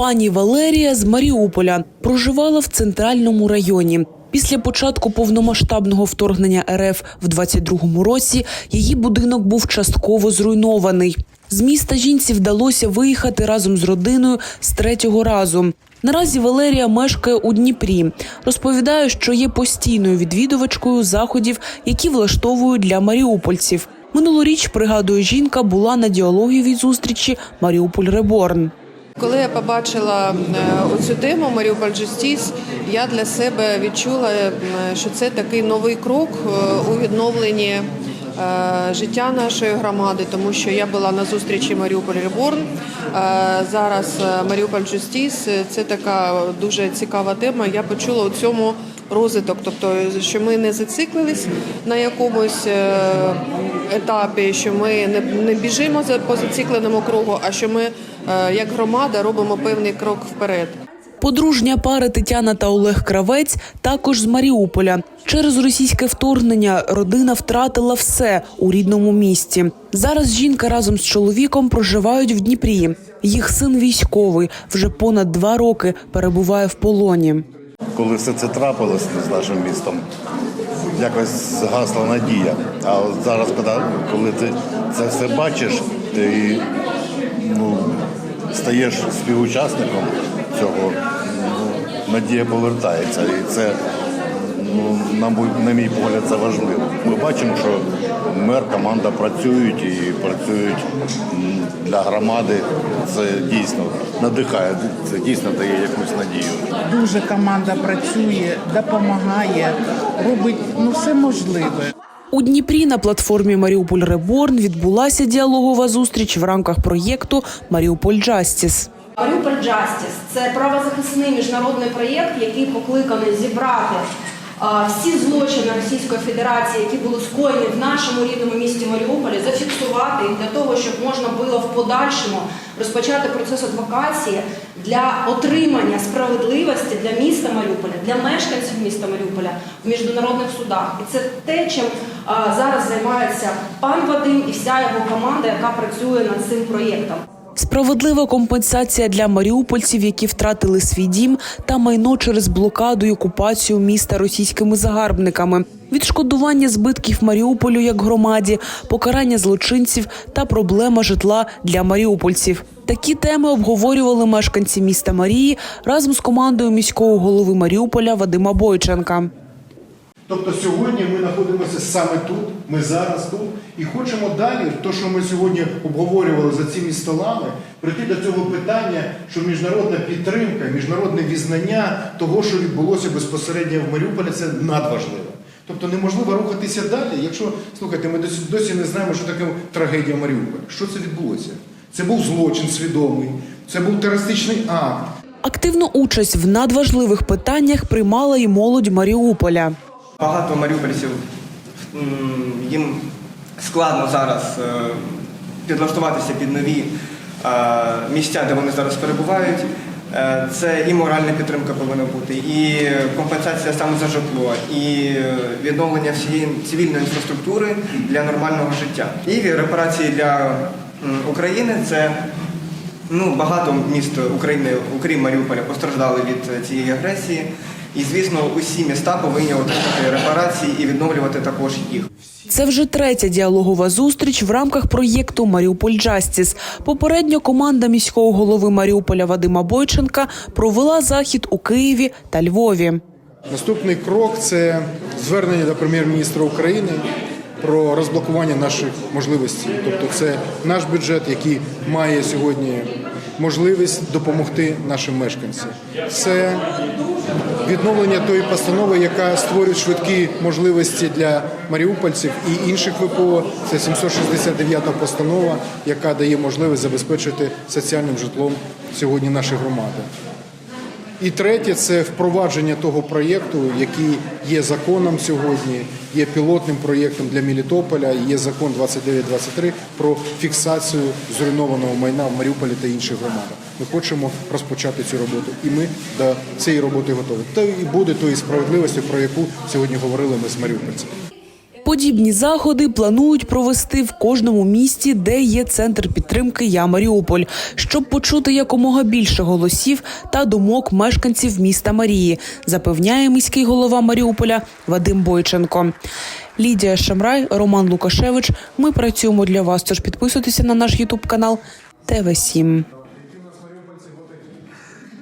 Пані Валерія з Маріуполя проживала в центральному районі. Після початку повномасштабного вторгнення РФ в 22-му році її будинок був частково зруйнований. З міста жінці вдалося виїхати разом з родиною з третього разу. Наразі Валерія мешкає у Дніпрі. Розповідає, що є постійною відвідувачкою заходів, які влаштовують для маріупольців. Минулоріч, пригадує жінка, була на діалоговій зустрічі Маріуполь Реборн. Коли я побачила е, оцю тему Маріуполь Justice, я для себе відчула, е, що це такий новий крок е, у відновленні життя нашої громади, тому що я була на зустрічі Маріуполь Реборн. Зараз Маріуполь Justice – це така дуже цікава тема. Я почула у цьому розвиток, тобто що ми не зациклились на якомусь етапі, що ми не, біжимо за по зацикленому кругу, а що ми як громада робимо певний крок вперед. Подружня пари Тетяна та Олег Кравець також з Маріуполя. Через російське вторгнення родина втратила все у рідному місті. Зараз жінка разом з чоловіком проживають в Дніпрі. Їх син військовий вже понад два роки перебуває в полоні. коли все це трапилось з нашим містом, якось згасла надія. А зараз, коли, коли ти це все бачиш, ти ну, стаєш співучасником цього, ну, надія повертається. І це, ну, на, на мій погляд, це важливо. Ми бачимо, що мер, команда працюють і працюють для громади. Це дійсно надихає, це дійсно дає якусь надію. Дуже команда працює, допомагає, робить ну все можливе. У Дніпрі на платформі Маріуполь Реборн відбулася діалогова зустріч в рамках проєкту Маріуполь Джастіс. Маріуполь Джастіс – це правозахисний міжнародний проєкт, який покликаний зібрати всі злочини Російської Федерації, які були скоєні в нашому рідному місті Маріуполі, зафіксувати для того, щоб можна було в подальшому розпочати процес адвокації для отримання справедливості для міста Маріуполя, для мешканців міста Маріуполя в міжнародних судах. І це те, чим зараз займається пан Вадим і вся його команда, яка працює над цим проєктом. Справедлива компенсація для маріупольців, які втратили свій дім та майно через блокаду і окупацію міста російськими загарбниками, відшкодування збитків Маріуполю як громаді, покарання злочинців та проблема житла для маріупольців. Такі теми обговорювали мешканці міста Марії разом з командою міського голови Маріуполя Вадима Бойченка. Тобто сьогодні ми знаходимося саме тут, ми зараз тут, і хочемо далі, то, що ми сьогодні обговорювали за цими столами, прийти до цього питання, що міжнародна підтримка, міжнародне візнання того, що відбулося безпосередньо в Маріуполі, це надважливо. Тобто неможливо рухатися далі, якщо слухайте, ми досі, досі не знаємо, що таке трагедія Маріуполя. Що це відбулося? Це був злочин свідомий, це був терористичний акт. Активну участь в надважливих питаннях приймала і молодь Маріуполя. Багато маріупольців їм складно зараз е, підлаштуватися під нові е, місця, де вони зараз перебувають. Е, Це і моральна підтримка повинна бути, і компенсація саме за житло, і відновлення всієї цивільної інфраструктури для нормального життя. І репарації для України це Ну, багато міст України, окрім Маріуполя, постраждали від цієї агресії. І, звісно, усі міста повинні отримати репарації і відновлювати також їх. Це вже третя діалогова зустріч в рамках проєкту Маріуполь Джастіс. Попередньо команда міського голови Маріуполя Вадима Бойченка провела захід у Києві та Львові. Наступний крок це звернення до прем'єр-міністра України про розблокування наших можливостей. Тобто, це наш бюджет, який має сьогодні можливість допомогти нашим мешканцям. Це відновлення тої постанови, яка створює швидкі можливості для маріупольців і інших ВПО. Це 769 постанова, яка дає можливість забезпечити соціальним житлом сьогодні наші громади. І третє це впровадження того проєкту, який є законом сьогодні, є пілотним проєктом для Мелітополя, є закон 2923 про фіксацію зруйнованого майна в Маріуполі та інших громадах. Ми хочемо розпочати цю роботу, і ми до цієї роботи готові. Та і буде тої справедливості, про яку сьогодні говорили ми з маріупольцями. Подібні заходи планують провести в кожному місті, де є центр підтримки Я Маріуполь, щоб почути якомога більше голосів та думок мешканців міста Марії, запевняє міський голова Маріуполя Вадим Бойченко. Лідія Шамрай, Роман Лукашевич. Ми працюємо для вас. Тож підписуйтеся на наш Ютуб канал ТВ 7